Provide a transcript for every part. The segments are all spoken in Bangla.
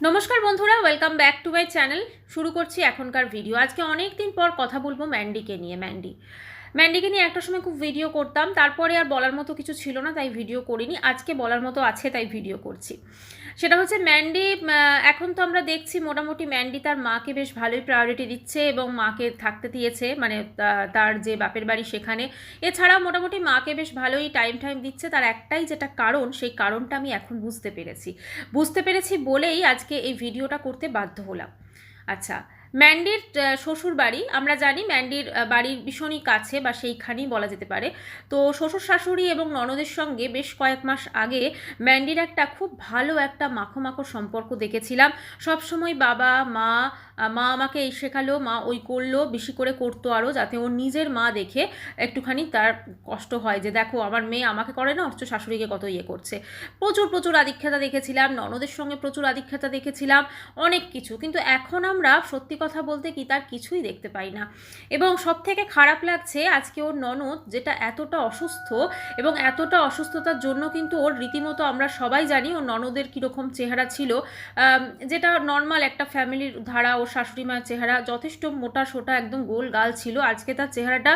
নমস্কার বন্ধুরা welcome back to my channel শুরু করছি এখনকার ভিডিও আজকে অনেক দিন পর কথা বলব ম্যান্ডিকে নিয়ে। ম্যান্ডি ম্যান্ডিকে নিয়ে একটা সময় খুব ভিডিও করতাম। তারপরে আর বলার মতো কিছু ছিল না, তাই ভিডিও করিনি। আজকে বলার মতো আছে, তাই ভিডিও করছি। সেটা হচ্ছে ম্যান্ডি এখন তো আমরা দেখছি মোটামুটি ম্যান্ডি তার মাকে বেশ ভালোই প্রায়োরিটি দিচ্ছে এবং মাকে থাকতে দিয়েছে মানে তার যে বাপের বাড়ি সেখানে। এছাড়াও মোটামুটি মাকে বেশ ভালোই টাইম টাইম দিচ্ছে। তার একটাই যেটা কারণ, সেই কারণটা আমি এখন বুঝতে পেরেছি। বুঝতে পেরেছি বলেই আজকে এই ভিডিওটা করতে বাধ্য হলাম। আচ্ছা ম্যান্ডির শ্বশুর বাড়ি, আমরা জানি ম্যান্ডির বাড়ির ভীষণই কাছে বা সেইখানেই বলা যেতে পারে। তো শ্বশুর শাশুড়ি এবং ননদের সঙ্গে বেশ কয়েক মাস আগে ম্যান্ডির একটা খুব ভালো একটা মাখো মাখো সম্পর্ক দেখেছিলাম। সবসময় বাবা, মা মা আমাকে এই শেখালো, মা ওই করল, বেশি করে করতো আরও যাতে ওর নিজের মা দেখে একটুখানি তার কষ্ট হয় যে, দেখো, আমার মেয়ে আমাকে করে না, অথচ শাশুড়িকে কত ইয়ে করছে। প্রচুর প্রচুর আদিক্ষেতা দেখেছিলাম, ননদের সঙ্গে প্রচুর আদিক্ষেতা দেখেছিলাম, অনেক কিছু। কিন্তু এখন আমরা সত্যি কথা বলতে কি তার কিছুই দেখতে পাই না। এবং সব থেকে খারাপ লাগছে, আজকে ওর ননদ যেটা এতটা অসুস্থ এবং এতটা অসুস্থতার জন্য কিন্তু ওর রীতিমতো আমরা সবাই জানি, ওর ননদের কীরকম চেহারা ছিল। যেটা নর্মাল একটা ফ্যামিলির ধারা, ওর শাশুড়ি মায়ের চেহারা যথেষ্ট মোটা সোটা, একদম গোল গাল ছিল। আজকে তার চেহারাটা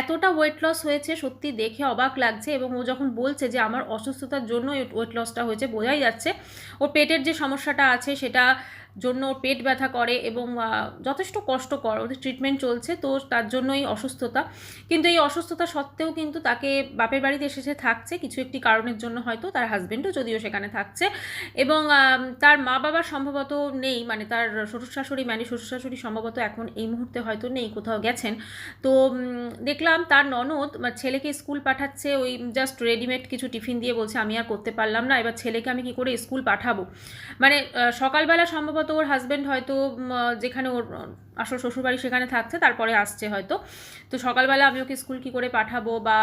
এতটা ওয়েট লস হয়েছে, সত্যি দেখে অবাক লাগছে এবং ও যখন বলছে যে আমার অসুস্থতার জন্য ওয়েট লসটা হয়েছে বোঝাই যাচ্ছে ও পেটের যে সমস্যাটা আছে সেটা জন্য পেট ব্যথা করে এবং যথেষ্ট কষ্টকর। ওদের ট্রিটমেন্ট চলছে, তো তার জন্যই অসুস্থতা। কিন্তু এই অসুস্থতা সত্ত্বেও কিন্তু তাকে বাপের বাড়িতে এসেছে থাকছে, কিছু একটি কারণের জন্য হয়তো তার হাজবেন্ডও যদিও সেখানে থাকছে। এবং তার মা বাবা সম্ভবত নেই মানে তার শ্বশুর শাশুড়ি মানে শ্বশুর শাশুড়ি সম্ভবত এখন এই মুহূর্তে হয়তো নেই, কোথাও গেছেন। তো দেখলাম তার ননদ বা ছেলেকে স্কুল পাঠাচ্ছে, ওই জাস্ট রেডিমেড কিছু টিফিন দিয়ে বলছে, আমি আর করতে পারলাম না, এবার ছেলেকে আমি কি করে স্কুল পাঠাবো? মানে সকালবেলা সম্ভবত ওর হাজব্যান্ড হয়তো যেখানে ওর আসল শ্বশুরবাড়ি সেখানে থাকছে, তারপরে আসছে হয়তো। তো সকালবেলা আমি ওকে স্কুল কি করে পাঠাবো বা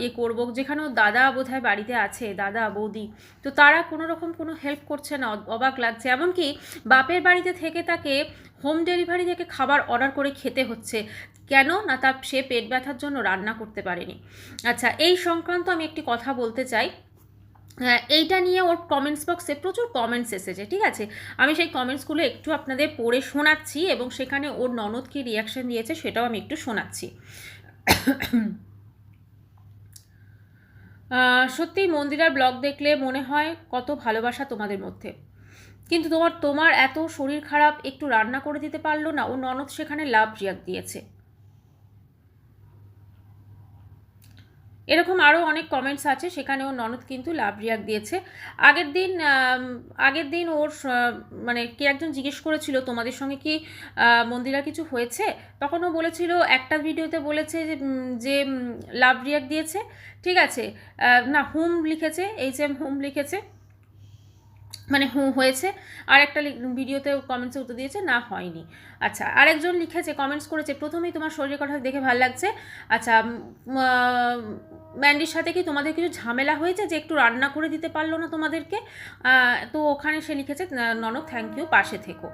ইয়ে করব? যেখানে ওর দাদা বোধহয় বাড়িতে আছে, দাদা, বৌদি। তো তারা কোনো রকম কোনো হেল্প করছে না অবাক লাগছে। এমনকি বাপের বাড়িতে থেকে তাকে হোম ডেলিভারি থেকে খাবার অর্ডার করে খেতে হচ্ছে। কেন? না তার সে পেট ব্যথার জন্য রান্না করতে পারেনি। আচ্ছা এই সংক্রান্ত আমি একটি কথা বলতে চাই। এইটা নিয়ে ওর কমেন্টস বক্সে প্রচুর কমেন্টস এসেছে, ঠিক আছে? আমি সেই কমেন্টসগুলো একটু আপনাদের পড়ে শোনাচ্ছি এবং সেখানে ওর ননদ কি রিয়াকশন দিয়েছে সেটাও আমি একটু শোনাচ্ছি। সত্যি মন্দিরার ব্লগ দেখলে মনে হয় কত ভালোবাসা তোমাদের মধ্যে। কিন্তু তোমার তোমার এত শরীর খারাপ, একটু রান্না করে দিতে পারল না ও ননদ সেখানে লাভ রিয়াক দিয়েছে। এরকম আরও অনেক কমেন্টস আছে সেখানে ওর ননদ কিন্তু লাভ রিয়াক দিয়েছে। আগের দিন আগের দিন ওর মানে কে একজন জিজ্ঞেস করেছিল, তোমাদের সঙ্গে কি মন্দিরা কিছু হয়েছে? তখন ও বলেছিল, একটা ভিডিওতে বলেছে যে যে লাভ রিয়াক দিয়েছে। ঠিক আছে না, হোম লিখেছে এইচ এম হুম লিখেছে। মানে হু হয়েছে। আর একটা ভিডিওতে কমেন্টসে উত্তর দিয়েছে, না হয়নি। আচ্ছা আরেকজন লিখেছে কমেন্টস করেছে, প্রথমেই তোমার শরীরের কথা দেখে ভালো লাগছে। আচ্ছা ম্যান্ডির সাথে কি তোমাদের কিছু ঝামেলা হয়েছে যে একটু রান্না করে দিতে পারল না তোমাদেরকে? তো ওখানে সে লিখেছে ননদ থ্যাংক ইউ পাশে থেকো।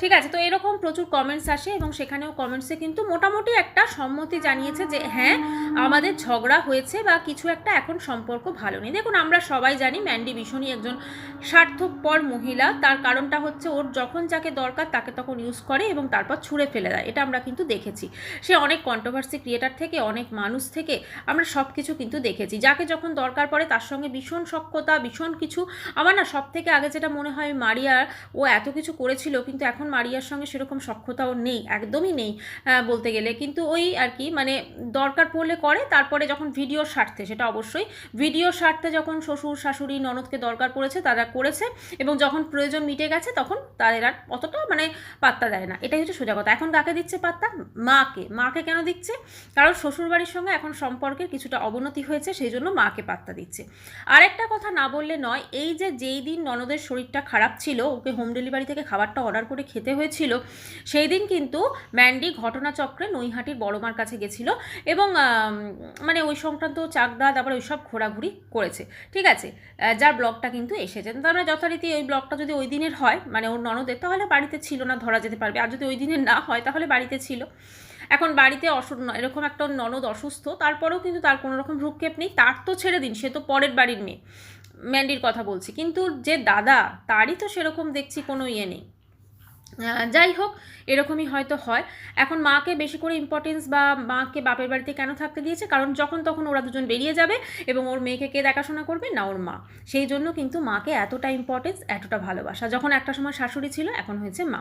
ঠিক আছে, তো এরকম প্রচুর কমেন্টস আসে এবং সেখানেও কমেন্টসে কিন্তু মোটামুটি একটা সম্মতি জানিয়েছে যে হ্যাঁ আমাদের ঝগড়া হয়েছে বা কিছু একটা এখন সম্পর্ক ভালো নেই। দেখুন, আমরা সবাই জানি ম্যান্ডি ভীষণই একজন স্বার্থপর মহিলা। তার কারণটা হচ্ছে ওর যখন যাকে দরকার তাকে তখন ইউজ করে এবং তারপর ছুঁড়ে ফেলে দেয়। এটা আমরা কিন্তু দেখেছি। সে অনেক কন্ট্রোভার্সি ক্রিয়েটার থেকে, অনেক মানুষ থেকে আমরা সব কিছু কিন্তু দেখেছি। যাকে যখন দরকার পড়ে তার সঙ্গে ভীষণ সক্ষতা ভীষণ কিছু। আমার না সব থেকে আগে যেটা মনে হয় মারিয়ার, ও এত কিছু করেছিল কিন্তু এখন মারিয়ার সঙ্গে সেরকম সক্ষতাও নেই, একদমই নেই বলতে গেলে। কিন্তু ওই আর কি মানে দরকার পড়লে করে, তারপরে যখন ভিডিও স্বার্থে সেটা অবশ্যই। ভিডিও স্বার্থে যখন শ্বশুর, শাশুড়ি, ননদকে দরকার পড়েছে, তারা করেছে এবং যখন প্রয়োজন মিটে গেছে, তখন তাদের আর অতটা মানে পাত্তা দেয় না। এটাই হচ্ছে সোজা কথা। এখন কাকে দিচ্ছে পাত্তা? মাকে। মাকে কেন দিচ্ছে? কারণ শ্বশুরবাড়ির সঙ্গে এখন সম্পর্কের কিছুটা অবনতি হয়েছে, সেই জন্য মাকে পাত্তা দিচ্ছে। আরেকটা কথা না বললে নয়, এই যে যেই দিন ননদের শরীরটা খারাপ ছিল, ওকে হোম ডেলিভারি থেকে খাবারটা অর্ডার করে হয়েছিল। সেই দিন কিন্তু ম্যান্ডি ঘটনাচক্রে নৈহাটির বড়মার কাছে গেছিল এবং মানে ওই সংক্রান্ত চাকদা, তারপরে ওই সব ঘোরাঘুরি করেছে। ঠিক আছে? যার ব্লগটা কিন্তু এসেছে। তার যথারীতি ওই ব্লগটা যদি ওই দিনের হয় মানে ওর ননদের, তাহলে বাড়িতে ছিল না, ধরা যেতে পারবে। আর যদি ওই দিনের না হয়, তাহলে বাড়িতে ছিল। এখন বাড়িতে অসু, এরকম একটা ননদ অসুস্থ, তারপরেও কিন্তু তার কোনো রকম ভ্রুক্ষেপ নেই। তার তো ছেড়ে দিন, সে তো পরের বাড়ির মেয়ে। ম্যান্ডির কথা বলছি। কিন্তু যে দাদা, তারই তো সেরকম দেখছি কোনো ইয়ে নেই। যাই হোক, এরকমই হয়তো হয়। এখন মাকে বেশি করে ইম্পর্টেন্স বা মাকে বাপের বাড়িতে কেন থাকতে দিয়েছে? কারণ যখন তখন ওরা দুজন বেরিয়ে যাবে এবং ওর মেয়েকে কে দেখাশোনা করবে? না, ওর মা। সেই জন্য কিন্তু মাকে এতটা ইম্পর্টেন্স এতটা ভালোবাসা। যখন একটা সময় শাশুড়ি ছিল, এখন হয়েছে মা।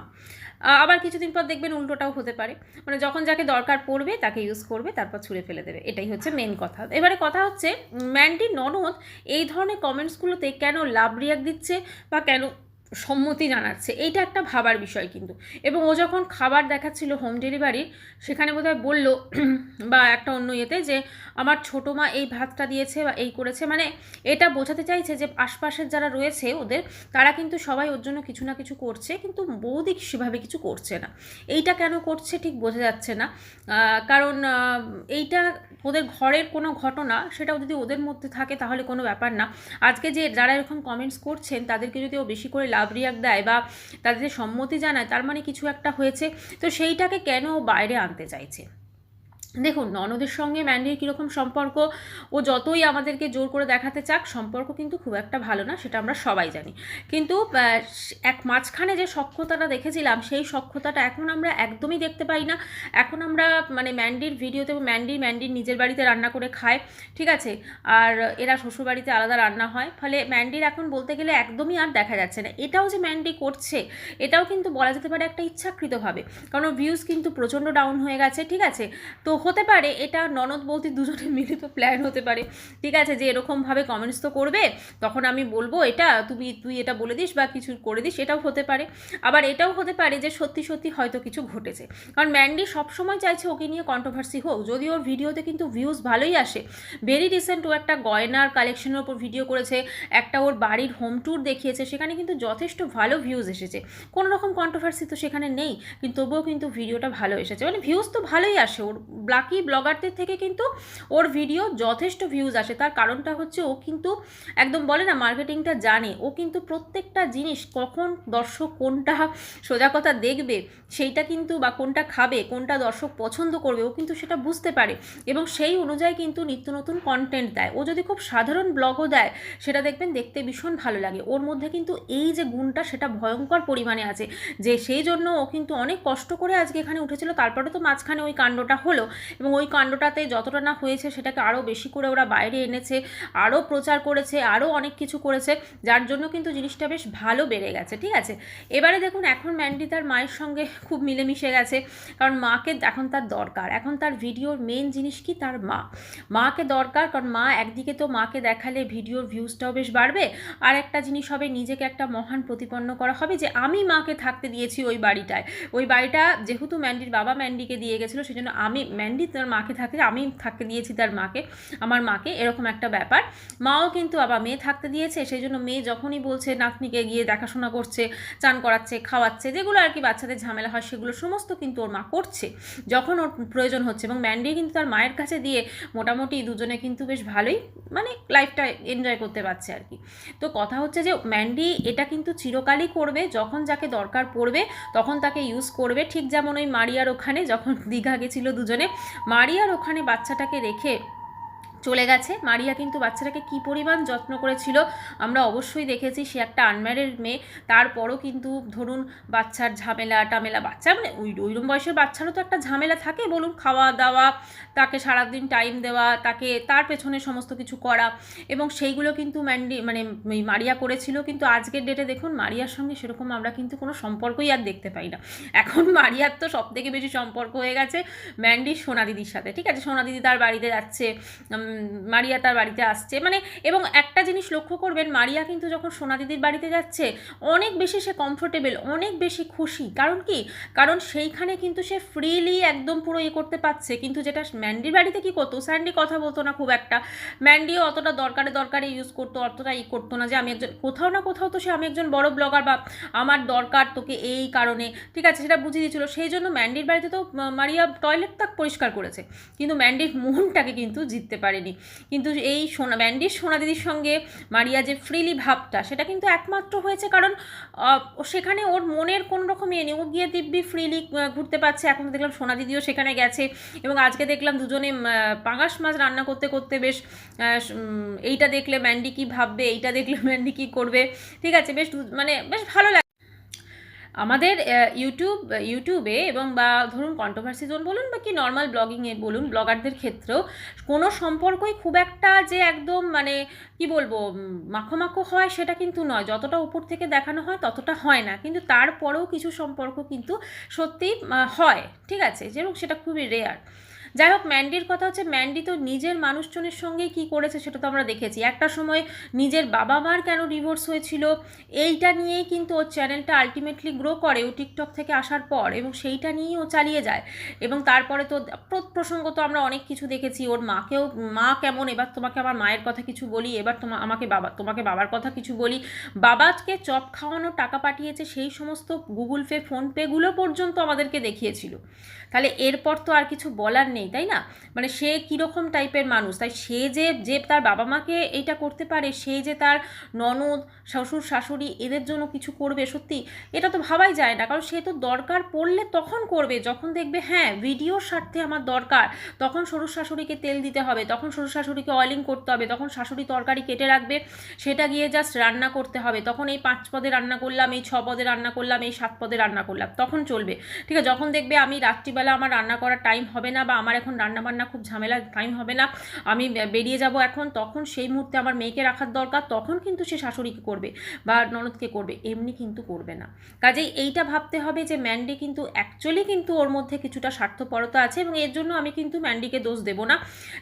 আবার কিছুদিন পর দেখবেন উল্টোটাও হতে পারে। মানে যখন যাকে দরকার পড়বে, তাকে ইউজ করবে, তারপর ছুঁড়ে ফেলে দেবে। এটাই হচ্ছে মেন কথা। এবারে কথা হচ্ছে ম্যান্ডি ননদ, এই ধরনের কমেন্টসগুলোতে কেন লাভ রিয়াক দিচ্ছে বা কেন সম্মতি জানাচ্ছে। এইটা একটা ভাবার বিষয় কিন্তু। এবং ও যখন খাবার দেখাচ্ছিল হোম ডেলিভারির সেখানে বোধহয় বলল বা একটা অন্য ইয়েতে যে, আমার ছোটো মা এই ভাতটা দিয়েছে বা এই করেছে। মানে এটা বোঝাতে চাইছে যে, আশপাশের যারা রয়েছে ওদের, তারা কিন্তু সবাই ওর জন্য কিছু না কিছু করছে, কিন্তু বৌদি সেভাবে কিছু করছে না। এইটা কেন করছে ঠিক বোঝা যাচ্ছে না। কারণ এইটা ওদের ঘরের কোনো ঘটনা সেটাও যদি ওদের মধ্যে থাকে তাহলে কোনো ব্যাপার না। আজকে যে যারা এরকম কমেন্টস করছেন, তাদেরকে যদি ও বেশি করে লাভ রিয়াক্ট দেয় বা তাদের সম্মতি জানায়, তার মানে কিছু একটা হয়েছে। তো সেইটাকে কেন বাইরে আনতে চাইছে? দেখুন, ননদের সঙ্গে ম্যান্ডির কীরকম সম্পর্ক, ও যতই আমাদেরকে জোর করে দেখাতে চাক, সম্পর্ক কিন্তু খুব একটা ভালো না, সেটা আমরা সবাই জানি। কিন্তু এক মাঝখানে যে সক্ষতাটা দেখেছিলাম, সেই সক্ষতাটা এখন আমরা একদমই দেখতে পাই না। এখন আমরা মানে ম্যান্ডির ভিডিওতে ম্যান্ডি ম্যান্ডির নিজের বাড়িতে রান্না করে খায়, ঠিক আছে? আর এরা শ্বশুরবাড়িতে আলাদা রান্না হয়, ফলে ম্যান্ডির এখন বলতে গেলে একদমই আর দেখা যাচ্ছে না। এটাও যে ম্যান্ডি করছে, এটাও কিন্তু বলা যেতে পারে একটা ইচ্ছাকৃতভাবে। কারণ ভিউজ কিন্তু প্রচণ্ড ডাউন হয়ে গেছে, ঠিক আছে? তো হতে পারে, এটা ননদ বৌদি দুজনে মিলিত প্ল্যান হতে পারে। ঠিক আছে, যে এরকমভাবে কমেন্টস তো করবে, তখন আমি বলব এটা, তুমি, তুই এটা বলে দিস বা কিছু করে দিস এটাও হতে পারে। আবার এটাও হতে পারে যে সত্যি সত্যি হয়তো কিছু ঘটেছে। কারণ ম্যান্ডি সবসময় চাইছে ওকে নিয়ে কন্ট্রোভার্সি হোক। যদি ওর ভিডিওতে কিন্তু ভিউজ ভালোই আসে। ভেরি রিসেন্ট ও একটা গয়নার কালেকশনের ওপর ভিডিও করেছে, একটা ওর বাড়ির হোম ট্যুর দেখিয়েছে, সেখানে কিন্তু যথেষ্ট ভালো ভিউজ এসেছে। কোনো রকম কন্ট্রোভার্সি তো সেখানে নেই, কিন্তু তবুও কিন্তু ভিডিওটা ভালো এসেছে। মানে ভিউজ তো ভালোই আসে ওর ব্লাকি ব্লগারদের থেকে কিন্তু ওর ভিডিও যথেষ্ট ভিউজ আসে। তার কারণটা হচ্ছে ও কিন্তু একদম বলে না, মার্কেটিংটা জানে। ও কিন্তু প্রত্যেকটা জিনিস কখন দর্শক কোনটা সোজা কথা দেখবে, সেইটা কিন্তু বা কোনটা খাবে, কোনটা দর্শক পছন্দ করবে, ও কিন্তু সেটা বুঝতে পারে। এবং সেই অনুযায়ী কিন্তু নিত্য নতুন কন্টেন্ট দেয়। ও যদি খুব সাধারণ ব্লগও দেয়, সেটা দেখবেন দেখতে ভীষণ ভালো লাগে। ওর মধ্যে কিন্তু এই যে গুণটা, সেটা ভয়ঙ্কর পরিমাণে আছে যে সেই জন্য ও কিন্তু অনেক কষ্ট করে আজকে এখানে উঠেছিল, তারপরে তো মাঝখানে ওই কাণ্ডটা হলো। এবং ওই কাণ্ডটাতে যতটা না হয়েছে সেটাকে আরও বেশি করে ওরা বাইরে এনেছে আরও প্রচার করেছে আরও অনেক কিছু করেছে, যার জন্য কিন্তু জিনিসটা বেশ ভালো বেড়ে গেছে, ঠিক আছে? এবারে দেখুন, এখন ম্যান্ডি তার মায়ের সঙ্গে খুব মিলেমিশে গেছে, কারণ মাকে এখন তার দরকার, এখন তার ভিডিওর মেন জিনিস কি? তার মা। মাকে দরকার, কারণ মা একদিকে তো মাকে দেখালে ভিডিওর ভিউজটাও বেশ বাড়বে, আর একটা জিনিস হবে, নিজেকে একটা মহান প্রতিপন্ন করা হবে যে, আমি মাকে থাকতে দিয়েছি ওই বাড়িটায়। ওই বাড়িটা যেহেতু ম্যান্ডির বাবা ম্যান্ডিকে দিয়ে গেছিল সেই জন্য আমি ম্যান্ডি তার মাকে থাকতে আমি থাকতে দিয়েছি তার মাকে, আমার মাকে, এরকম একটা ব্যাপার। মাও কিন্তু আবার মেয়ে থাকতে দিয়েছে, সেই জন্য মেয়ে যখনই বলছে, নাতনিকে গিয়ে দেখাশোনা করছে, চান করাচ্ছে, খাওয়াচ্ছে, যেগুলো আর কি বাচ্চাদের ঝামেলা হয়, সেগুলো সমস্ত কিন্তু ওর মা করছে, যখন ওর প্রয়োজন হচ্ছে। এবং ম্যান্ডি কিন্তু তার মায়ের কাছে দিয়ে মোটামুটি দুজনে কিন্তু বেশ ভালোই মানে লাইফটা এনজয় করতে পারছে আর কি। তো কথা হচ্ছে যে ম্যান্ডি এটা কিন্তু চিরকালই করবে, যখন যাকে দরকার পড়বে, তখন তাকে ইউজ করবে। ঠিক যেমন ওই মারিয়ার ওখানে যখন দীঘা গেছিল দুজনে মারিয়ার ওখানে বাচ্চাটাকে রেখে চলে গেছে। মারিয়া কিন্তু বাচ্চাটাকে কী পরিমাণ যত্ন করেছিল আমরা অবশ্যই দেখেছি। সে একটা আনম্যারিড মেয়ে, তারপরও কিন্তু ধরুন বাচ্চার ঝামেলা, টামেলা, বাচ্চা মানে ওই ওইরকম বয়সের বাচ্চারও তো একটা ঝামেলা থাকে বলুন খাওয়া দাওয়া তাকে সারাদিন টাইম দেওয়া, তাকে তার পেছনে সমস্ত কিছু করা এবং সেইগুলো কিন্তু ম্যান্ডি মানে মারিয়া করেছিল। কিন্তু আজকের ডেটে দেখুন, মারিয়ার সঙ্গে সেরকম আমরা কিন্তু কোনো সম্পর্কই আর দেখতে পাই না। এখন মারিয়ার তো সব থেকে বেশি সম্পর্ক হয়ে গেছে ম্যান্ডির সোনা দিদির সাথে। ঠিক আছে সোনা দিদি তার বাড়িতে যাচ্ছে মারিয়া তার বাড়িতে আসছে। মানে এবং একটা জিনিস লক্ষ্য করবেন, মারিয়া কিন্তু যখন সোনা দিদির বাড়িতে যাচ্ছে, অনেক বেশি সে কমফোর্টেবল অনেক বেশি খুশি। কারণ কি? কারণ সেইখানে কিন্তু সে ফ্রিলি একদম পুরো ইয়ে করতে পারছে। কিন্তু যেটা ম্যান্ডির বাড়িতে কি করতো? স্যান্ডি কথা বলতো না খুব একটা। ম্যান্ডিও অতটা দরকারে দরকারে ইউজ করতো, অতটা ই করতো না যে আমি একজন, কোথাও না কোথাও তো সে আমি একজন বড় ব্লগার বা আমার দরকার তোকে এই কারণে। ঠিক আছে, সেটা বুঝিয়ে দিয়েছিল। সেই জন্য ম্যান্ডির বাড়িতে তো মারিয়া টয়লেট তাক পরিষ্কার করেছে। কিন্তু ম্যান্ডির মনটাকে কিন্তু জিততে পারে পারেনি কিন্তু এই সোনা ম্যান্ডির সোনা দিদির সঙ্গে মারিয়া যে ফ্রিলি ভাবটা, সেটা কিন্তু একমাত্র হয়েছে কারণ সেখানে ওর মনের কোনো রকম ইয়ে নেই। ও গিয়ে দিব্যি ফ্রিলি ঘুরতে পারছে। এখন দেখলাম সোনা দিদিও সেখানে গেছে এবং আজকে দেখলাম দুজনে পাঙাশ মাছ রান্না করতে করতে বেশ এইটা দেখলে ম্যান্ডি কী ভাববে, এইটা দেখলে ম্যান্ডি কী করবে। ঠিক আছে, বেশ মানে বেশ ভালো লাগে আমাদের ইউটিউব ইউটিউবে এবং বা ধরুন কন্ট্রোভার্সি জোন বলুন বা কি নর্মাল ব্লগিংয়ে বলুন ব্লগারদের ক্ষেত্রেও কোনো সম্পর্কই খুব একটা যে একদম মানে কি বলব মাখো মাখো হয় সেটা কিন্তু নয়। যতটা উপর থেকে দেখানো হয় ততটা হয় না। কিন্তু তারপরেও কিছু সম্পর্ক কিন্তু সত্যি হয়। ঠিক আছে? যেরকম সেটা খুবই রেয়ার যাই হোক ম্যান্ডির কথা হচ্ছে ম্যান্ডি তো নিজের মানুষজনের সঙ্গেই কি করেছে সেটা তো আমরা দেখেছি। একটা সময় নিজের বাবা মার কেন ডিভোর্স হয়েছিল, এইটা নিয়েই কিন্তু ওর চ্যানেলটা আলটিমেটলি গ্রো করে, ও টিকটক থেকে আসার পর, এবং সেইটা নিয়েই ও চালিয়ে যায়। এবং তারপরে তো প্রসঙ্গ তো আমরা অনেক কিছু দেখেছি, ওর মাকেও, মা কেমন, এবার তোমাকে আমার মায়ের কথা কিছু বলি, এবার তোমা, আমাকে বাবা, তোমাকে বাবার কথা কিছু বলি। বাবাকে চপ খাওয়ানো টাকা পাঠিয়েছে, সেই সমস্ত গুগল পে ফোনপেগুলো পর্যন্ত আমাদেরকে দেখিয়েছিল। তাহলে এরপর তো আর কিছু বলার নেই, তাই না? মানে সে কীরকম টাইপের মানুষ? তাই সে যে যে তার বাবা মাকে এইটা করতে পারে, সে যে তার ননদ, শ্বশুর, শাশুড়ি এদের জন্য কিছু করবে সত্যি? এটা তো ভাবাই যায় না। কারণ সে তো দরকার পড়লে তখন করবে। যখন দেখবে হ্যাঁ ভিডিওর স্বার্থে আমার দরকার, তখন শ্বশুর শাশুড়িকে তেল দিতে হবে, তখন শ্বশুর শাশুড়িকে অয়েলিং করতে হবে, তখন শাশুড়ি তরকারি কেটে রাখবে, সেটা গিয়ে জাস্ট রান্না করতে হবে। তখন এই পাঁচ পদে রান্না করলাম, এই ছ পদে রান্না করলাম, এই সাত পদে রান্না করলাম, তখন চলবে। ঠিক আছে, যখন দেখবে আমি রাত্রিবেলা আমার রান্না করার টাইম হবে না বা আমার এখন রান্না বান্না খুব ঝামেলা টাইম হবে না, আমি বেরিয়ে যাব এখন, তখন সেই মুহূর্তে আমার মেয়েকে রাখার দরকার, তখন কিন্তু সে শাশুড়িকে করবে বা ননদকে করবে, এমনি কিন্তু করবে না। কাজেই এইটা ভাবতে হবে যে ম্যান্ডি কিন্তু অ্যাকচুয়ালি কিন্তু ওর মধ্যে কিছুটা স্বার্থপরতা আছে এবং এর জন্য আমি কিন্তু ম্যান্ডিকে দোষ দেবো না।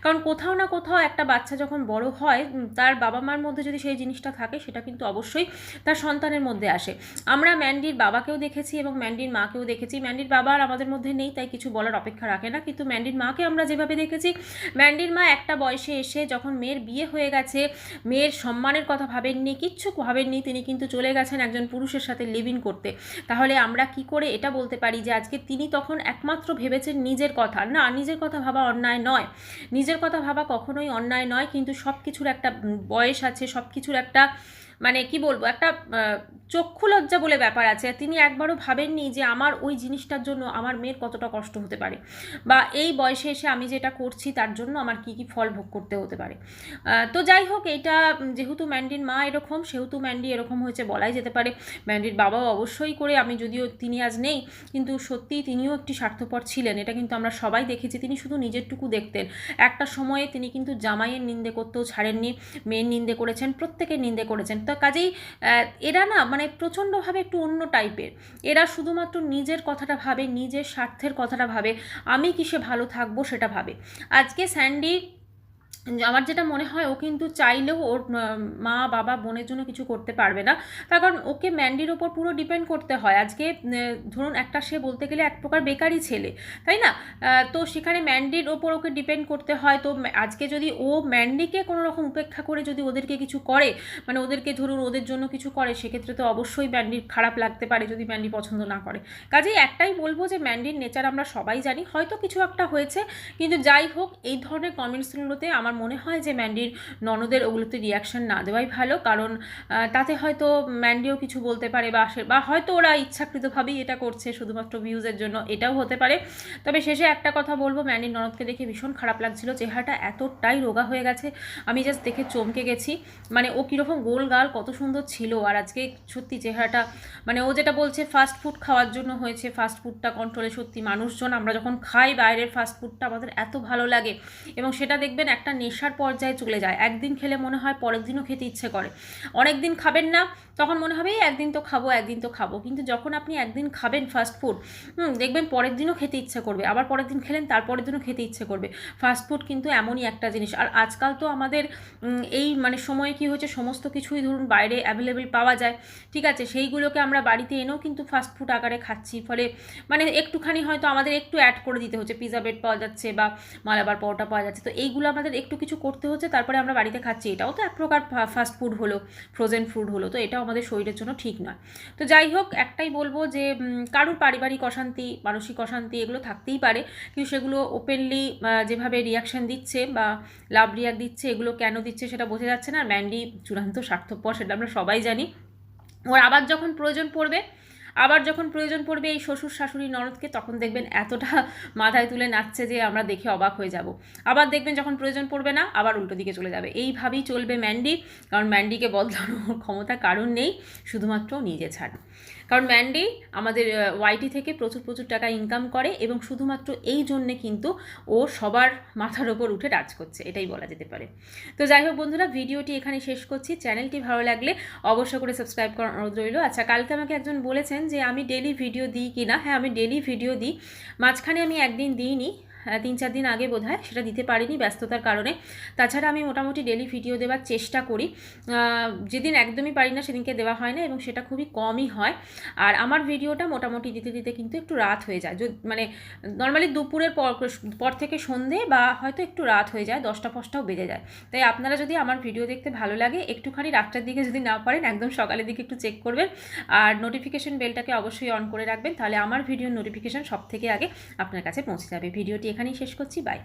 কারণ কোথাও না কোথাও একটা বাচ্চা যখন বড় হয় তার বাবা মার মধ্যে যদি সেই জিনিসটা থাকে, সেটা কিন্তু অবশ্যই তার সন্তানের মধ্যে আসে। আমরা ম্যান্ডির বাবাকেও দেখেছি এবং ম্যান্ডির মাকেও দেখেছি। ম্যান্ডির বাবা আর আমাদের মধ্যে নেই, তাই কিছু বলার অপেক্ষা রাখে না। কিন্তু ম্যান্ডির মাকে আমরা যেভাবে দেখেছি, ম্যান্ডির মা একটা বয়সে এসে যখন মেয়ের বিয়ে হয়ে গেছে, মেয়ের সম্মানের কথা ভাবেননি, কিচ্ছু ভাবেননি, তিনি কিন্তু চলে গেছেন একজন পুরুষের সাথে লিভ করতে। তাহলে আমরা কি করে এটা বলতে পারি যে, আজকে তিনি তখন একমাত্র ভেবেছেন নিজের কথা? না, নিজের কথা ভাবা অন্যায় নয়। নিজের কথা ভাবা কখনোই অন্যায় নয়, কিন্তু সব কিছুর একটা বয়স আছে সব কিছুর একটা মানে কি বলব, একটা চক্ষু লজ্জা বলে ব্যাপার আছে। তিনি একবারও ভাবেননি যে আমার ওই জিনিসটার জন্য আমার মেয়ের কতটা কষ্ট হতে পারে। বা এই বয়সে এসে আমি যেটা করছি তার জন্য আমার কি কি ফল ভোগ করতে হতে পারে। তো যাই হোক, এটা যেহেতু ম্যান্ডির মা এরকম, সেহেতু ম্যান্ডি এরকম হয়েছে বলাই যেতে পারে। ম্যান্ডির বাবাও অবশ্যই করে, আমি যদিও তিনি আজ নেই, কিন্তু সত্যিই তিনিও একটি স্বার্থপর ছিলেন। এটা কিন্তু আমরা সবাই দেখেছি, তিনি শুধু নিজেরটুকু দেখতেন। একটা সময়ে তিনি কিন্তু জামাইয়ের নিন্দে করতেও ছাড়েননি, মেয়ের নিন্দে করেছেন, প্রত্যেকের নিন্দে করেছেন। তো কাজেই এরা না মানে প্রচণ্ডভাবে একটু অন্য টাইপের। এরা শুধুমাত্র নিজের কথাটা ভাবে, নিজের স্বার্থের কথাটা ভাবে, আমি কিসে ভালো থাকব সেটা ভাবে। আজকে স্যান্ডি আমার যেটা মনে হয়, ও কিন্তু চাইলেও ওর মা, বাবা, বোনের জন্য কিছু করতে পারবে না। তার কারণ ওকে ম্যান্ডির ওপর পুরো ডিপেন্ড করতে হয়। আজকে ধরুন একটা সে বলতে গেলে এক প্রকার বেকারি ছেলে, তাই না? তো সেখানে ম্যান্ডির ওপর ওকে ডিপেন্ড করতে হয়। তো আজকে যদি ও ম্যান্ডিকে কোনো রকম উপেক্ষা করে যদি ওদেরকে কিছু করে মানে ওদেরকে ধরুন ওদের জন্য কিছু করে, সেক্ষেত্রে তো অবশ্যই ম্যান্ডির খারাপ লাগতে পারে যদি ম্যান্ডি পছন্দ না করে। কাজেই একটাই বলব যে, ম্যান্ডির নেচার আমরা সবাই জানি। হয়তো কিছু একটা হয়েছে, কিন্তু যাই হোক, এই ধরনের কমেন্টসগুলোতে আমার মনে হয় যে ম্যান্ডির ননদের ওগুলোতে রিয়াকশান না দেওয়াই ভালো। কারণ তাতে হয়তো ম্যান্ডিও কিছু বলতে পারে বা সে- বা হয়তো ওরা ইচ্ছাকৃতভাবেই এটা করছে, শুধুমাত্র ভিউজের জন্য এটাও হতে পারে। তবে শেষে একটা কথা বলব, ম্যান্ডির ননদকে দেখে ভীষণ খারাপ লাগছিল, চেহারাটা এতটাই রোগা হয়ে গেছে, আমি জাস্ট দেখে চমকে গেছি। মানে ও কীরকম গোল গাল, কত সুন্দর ছিল। আর আজকে সত্যি চেহারাটা মানে ও যেটা বলছে ফাস্ট ফুড খাওয়ার জন্য হয়েছে ফাস্ট ফুডটা কন্ট্রোলে সত্যি মানুষজন, আমরা যখন খাই বাইরের ফাস্ট ফুডটা আমাদের এত ভালো লাগে। এবং সেটা দেখবেন একটা নেশার পর্যায়ে চলে যায়। একদিন খেলে মনে হয় পরের দিনও খেতে ইচ্ছে করে। অনেক দিন খাবেন না, তখন মনে হবে একদিন তো খাব, একদিন তো খাব। কিন্তু যখন আপনি একদিন খাবেন ফাস্ট ফুড দেখবেন পরের দিনও খেতে ইচ্ছে করবে। আবার পরের দিন খেলেন, তারপরের দিনও খেতে ইচ্ছে করবে। ফাস্ট ফুড কিন্তু এমনই একটা জিনিস। আর আজকাল তো আমাদের এই মানে সময়ে কি হয়েছে, সমস্ত কিছুই ধরুন বাইরে অ্যাভেলেবেল পাওয়া যায়। ঠিক আছে, সেইগুলোকে আমরা বাড়িতে এনেও কিন্তু ফাস্ট ফুড আকারে খাচ্ছি। ফলে মানে একটুখানি হয়তো আমাদের একটু অ্যাড করে দিতে হচ্ছে। পিজা ব্রেড পাওয়া যাচ্ছে বা মালাবার পরোটা পাওয়া যাচ্ছে। তো এইগুলো আমাদের একটু কিছু করতে হচ্ছে, তারপরে আমরা বাড়িতে খাচ্ছি। এটাও তো এক প্রকার ফাস্ট ফুড হলো ফ্রোজেন ফুড হলো, তো এটাও আমাদের শরীরের জন্য ঠিক নয়। তো যাই হোক, একটাই বলব যে কারুর পারিবারিক অশান্তি, মানসিক অশান্তি এগুলো থাকতেই পারে, কিন্তু সেগুলো ওপেনলি যেভাবে রিয়াকশান দিচ্ছে বা লাভ রিয়াক্ট দিচ্ছে, এগুলো কেন দিচ্ছে সেটা বোঝা যাচ্ছে না। আর ম্যান্ডি চূড়ান্ত স্বার্থপর, সেটা আমরা সবাই জানি। ওর আবার যখন প্রয়োজন পড়বে আবার যখন প্রয়োজন পড়বে এই শ্বশুর শাশুড়ি ননদকে, তখন দেখবেন এতটা মাথায় তুলে নাচছে যে আমরা দেখে অবাক হয়ে যাব। আবার দেখবেন যখন প্রয়োজন পড়বে না, আবার উল্টো দিকে চলে যাবে। এইভাবেই চলবে ম্যান্ডি। কারণ ম্যান্ডিকে বদলানোর ক্ষমতা কারণ নেই, শুধুমাত্র নিজে ছাড়া। কারণ ম্যান্ডি আমাদের ওয়াইটি থেকে প্রচুর প্রচুর টাকা ইনকাম করে এবং শুধুমাত্র এই জন্যে কিন্তু ও সবার মাথার ওপর উঠে রাজ করছে, এটাই বলা যেতে পারে। তো যাই হোক বন্ধুরা, ভিডিওটি এখানে শেষ করছি। চ্যানেলটি ভালো লাগলে অবশ্যই করে সাবস্ক্রাইব করার অনুরোধ রইল। আচ্ছা কালকে আমাকে একজন বলেছেন যে, আমি ডেলি ভিডিও দিই কি না হ্যাঁ আমি ডেলি ভিডিও দিই। মাঝখানে আমি একদিন দিইনি তিন, চার দিন আগে বোধ সেটা দিতে পারিনি ব্যস্ততার কারণে। তাছাড়া আমি মোটামুটি ডেলি ভিডিও দেওয়ার চেষ্টা করি। যেদিন একদমই পারি না, সেদিনকে দেওয়া হয় না এবং সেটা খুবই কমই হয়। আর আমার ভিডিওটা মোটামুটি দিতে দিতে কিন্তু একটু রাত হয়ে যায়। মানে নর্মালি দুপুরের পর পর থেকে সন্ধে বা হয়তো একটু রাত হয়ে যায়, দশটা ফসটাও বেজে যায়। তাই আপনারা যদি আমার ভিডিও দেখতে ভালো লাগে, একটুখানি রাতটার দিকে যদি না পারেন, একদম সকালের দিকে একটু চেক করবেন। আর নোটিফিকেশন বেলটাকে অবশ্যই অন করে রাখবেন, তাহলে আমার ভিডিওর নোটিফিকেশন সব থেকে আগে আপনার কাছে পৌঁছে যাবে। ভিডিওটি এখানেই শেষ করছি বাই